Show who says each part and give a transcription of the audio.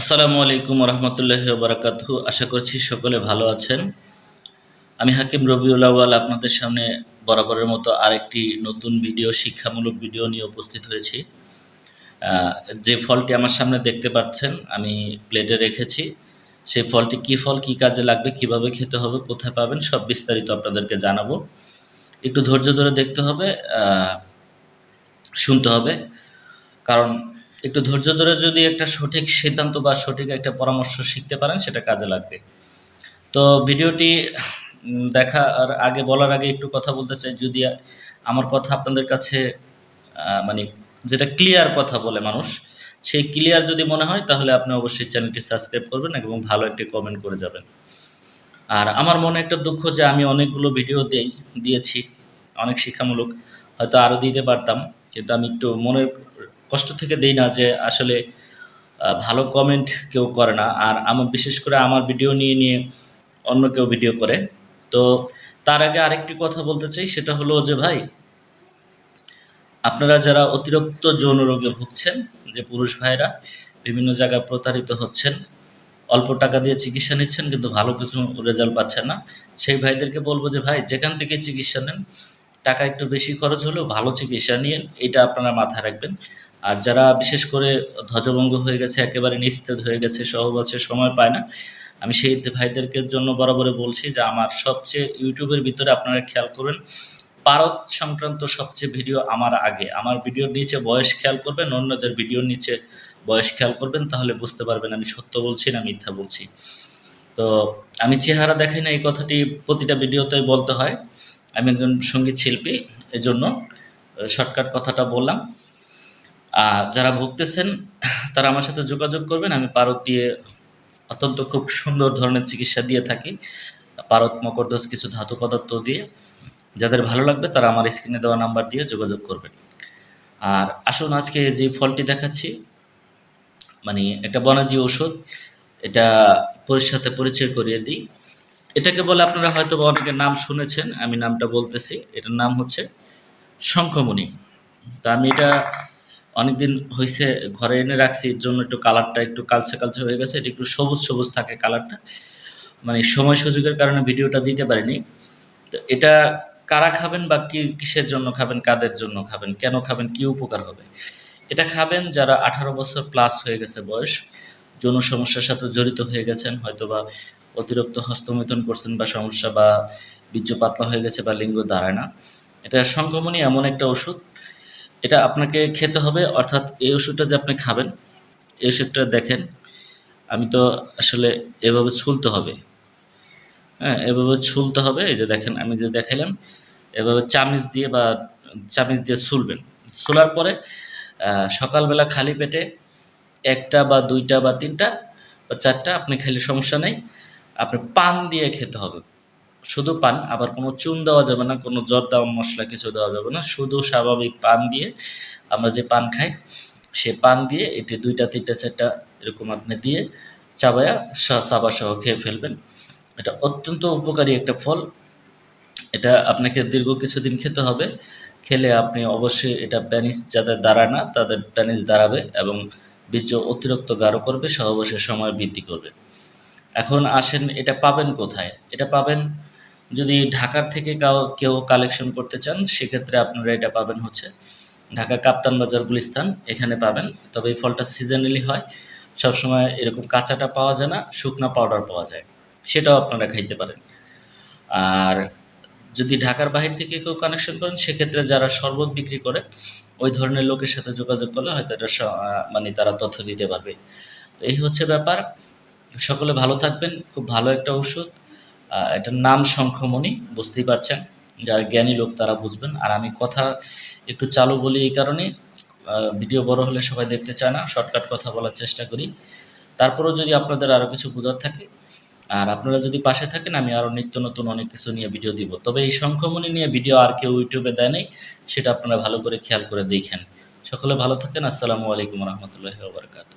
Speaker 1: আসসালামু আলাইকুম রহমতুল্লাহ বারাকাতু আশা করছি সকলে ভালো আছেন। আমি হাকিম রবিউল আওয়াল আপনাদের সামনে বরাবরের মতো আরেকটি নতুন ভিডিও, শিক্ষামূলক ভিডিও নিয়ে উপস্থিত হয়েছি। যে ফলটি আমার সামনে দেখতে পাচ্ছেন, আমি প্লেটে রেখেছি। সেই ফলটি কী ফল, কী কাজে লাগবে, কীভাবে খেতে হবে, কোথায় পাবেন, সব বিস্তারিত আপনাদেরকে জানাব। একটু ধৈর্য ধরে দেখতে হবে শুনতে হবে। কারণ একটু ধৈর্য ধরে যদি একটা সঠিক সিদ্ধান্ত বা সঠিক একটা পরামর্শ শিখতে পারেন, সেটা কাজে লাগবে। তো ভিডিওটি দেখা, আর আগে বলার আগে একটু কথা বলতে চাই। যদি আমার কথা আপনাদের কাছে মানে যেটা ক্লিয়ার কথা বলে মানুষ, সেই ক্লিয়ার যদি মনে হয়, তাহলে আপনি অবশ্যই চ্যানেলটি সাবস্ক্রাইব করবেন এবং ভালো একটি কমেন্ট করে যাবেন। আর আমার মনে একটা দুঃখ যে আমি অনেকগুলো ভিডিও দেই, দিয়েছি, অনেক শিক্ষামূলক। হয়তো আরও দিতে পারতাম, কিন্তু আমি একটু মনের কষ্ট থেকে দেই না যে আসলে ভালো কমেন্ট কেউ করে না। আর আমার, বিশেষ করে আমার ভিডিও নিয়ে নিয়ে অন্য কেউ ভিডিও করে। তো তার আগে আরেকটি কথা বলতে চাই, সেটা হলো যে ভাই, আপনারা যারা অতিরিক্ত যৌন রোগে ভুগছেন, যে পুরুষ ভাইরা বিভিন্ন জায়গায় প্রতারিত হচ্ছেন, অল্প টাকা দিয়ে চিকিৎসা নিচ্ছেন, কিন্তু ভালো কিছু রেজাল্ট পাচ্ছেন না, সেই ভাইদেরকে বলব যে ভাই, যেখান থেকে চিকিৎসা নেন, টাকা একটু বেশি খরচ হলেও ভালো চিকিৎসা নিয়ে এটা আপনারা মাথায় রাখবেন। আর যারা বিশেষ করে ধ্বজভঙ্গ হয়ে গেছে, একেবারে নিস্তেজ হয়ে গেছে সহবাসের সময় পায় না, আমি সেই ভাইদেরকে জন্য বরাবরে বলছি যে আমার সবচেয়ে ইউটিউবের ভিতরে আপনারা খেয়াল করবেন, পারদ সংক্রান্ত সবচেয়ে ভিডিও আমার আগে। আমার ভিডিওর নিচে বয়স খেয়াল করবেন, অন্যদের ভিডিওর নিচে বয়স খেয়াল করবেন, তাহলে বুঝতে পারবেন আমি সত্য বলছি না মিথ্যা বলছি। তো আমি চেহারা দেখাই না, এই কথাটি প্রতিটা ভিডিওতেই বলতে হয়। আমি একজন সংগীত শিল্পী, এজন্য শর্টকাট কথাটা বললাম। যারা ভুগতেছেন, তারা আমার সাথে যোগাযোগ করবেন। আমি পারদ দিয়ে অত্যন্ত খুব সুন্দর ধরনের চিকিৎসা দিয়ে থাকি। পারদ মকরদোষ কিছু ধাতু পদার্থ দিয়ে। যাদের ভালো লাগবে, তারা আমার স্ক্রিনে দেওয়া নাম্বার দিয়ে যোগাযোগ করবেন। আর আসুন, আজকে যে ফলটি দেখাচ্ছি মানে একটা বনাজি ওষুধ এটা সাথে পরিচয় করিয়ে দিই। এটাকে বলে আপনারা হয়তো অনেকের নাম শুনেছেন, আমি নামটা বলতেছি। এটার নাম হচ্ছে শঙ্খমণি। তা আমি এটা অনেকদিন হয়েছে ঘরে এনে রাখছি, এর জন্য একটু কালারটা একটু কালচে কালচে হয়ে গেছে, এটা একটু সবুজ সবুজ থাকে কালারটা মানে সময় সুযোগের কারণে ভিডিওটা দিতে পারিনি। তো এটা কারা খাবেন বা কি, কিসের জন্য খাবেন, কাদের জন্য খাবেন, কেন খাবেন, কি উপকার হবে? এটা খাবেন যারা আঠারো বছর প্লাস হয়ে গেছে বয়স, যৌন সমস্যার সাথে জড়িত হয়ে গেছেন হয়তো বা অতিরিক্ত হস্তমৈথুন করছেন বা সমস্যা বা বীর্য পাতলা হয়ে গেছে বা লিঙ্গ দাঁড়ায় না। এটা সংক্রমণই এমন একটা ওষুধ এটা আপনাকে খেতে হবে, অর্থাৎ এই ওষুধটা যে আপনি খাবেন, এই ওষুধটা দেখেন, আমি তো আসলে এভাবে ছুলতে হবে। হ্যাঁ এভাবে ছুলতে হবে, এই যে দেখেন, আমি যে দেখাইলাম, এভাবে চামিচ দিয়ে বা চামিচ দিয়ে ছুলবেন। ছুলার পরে সকালবেলা খালি পেটে একটা বা দুইটা বা তিনটা বা চারটা, আপনি খাইলে সমস্যা নেই, আপনি পান দিয়ে খেতে হবে। শুধু পান, আবার কোনো চুন দেওয়া যাবে না, কোনো জ্বর জর্দা মশলা কিছু দেওয়া যাবে না। শুধু স্বাভাবিক পান দিয়ে আমরা যে পান খাই, সে পান দিয়ে এটি দুইটা, তিনটা, চারটা এরকম আপনি দিয়ে চাবায়া চাবা সহ খেয়ে ফেলবেন। এটা অত্যন্ত উপকারী একটা ফল। এটা আপনাকে দীর্ঘ কিছুদিন খেতে হবে। খেলে আপনি অবশ্যই এটা প্যানিস যাদের দাঁড়ায় না, তাদের প্যানিস দাঁড়াবে এবং বীর্য অতিরিক্ত গাঢ় করবে, সহবাসের সময় বৃদ্ধি করবে। এখন আসেন, এটা পাবেন কোথায়? এটা পাবেন যদি ঢাকার থেকে কাউ- কালেকশন করতে চান, সেক্ষেত্রে আপনারা এটা পাবেন হচ্ছে ঢাকা কাপ্তান বাজার গুলিস্তান, এখানে পাবেন। তবে এই ফলটা সিজনালি হয়, সবসময় এরকম কাঁচাটা পাওয়া যায় না, শুকনা পাউডার পাওয়া যায়। সেটাও আপনারা খাইতে পারেন। আর যদি ঢাকার বাহির থেকে কেউ কানেকশন করেন, সেক্ষেত্রে যারা শরবত বিক্রি করে, ওই ধরনের লোকের সাথে যোগাযোগ করলে হয়তো এটা মানে তারা তথ্য দিতে পারবে। তো এই হচ্ছে ব্যাপার। সকলে ভালো থাকবেন। খুব ভালো একটা ওষুধ। এটার নাম শঙ্খমণি, বুঝতেই পারছেন? যারা জ্ঞানী লোক তারা বুঝবেন। আর আমি কথা একটু চালু বলি এই কারণে। ভিডিও বড় হলে সবাই দেখতে চায় না, শর্টকাট কথা বলার চেষ্টা করি। তারপরেও যদি আপনাদের আরও কিছু বোঝার থাকে, আর আপনারা যদি পাশে থাকেন, আমি আরও নিত্য নতুন অনেক কিছু নিয়ে ভিডিও দিব। তবে এই শঙ্খমণি নিয়ে ভিডিও আর কেউ ইউটিউবে দেয় নাই, সেটা আপনারা ভালো করে খেয়াল করে দেখেন। সকলে ভালো থাকেন। আসসালামু আলাইকুম রহমতুল্লাহ বারকাত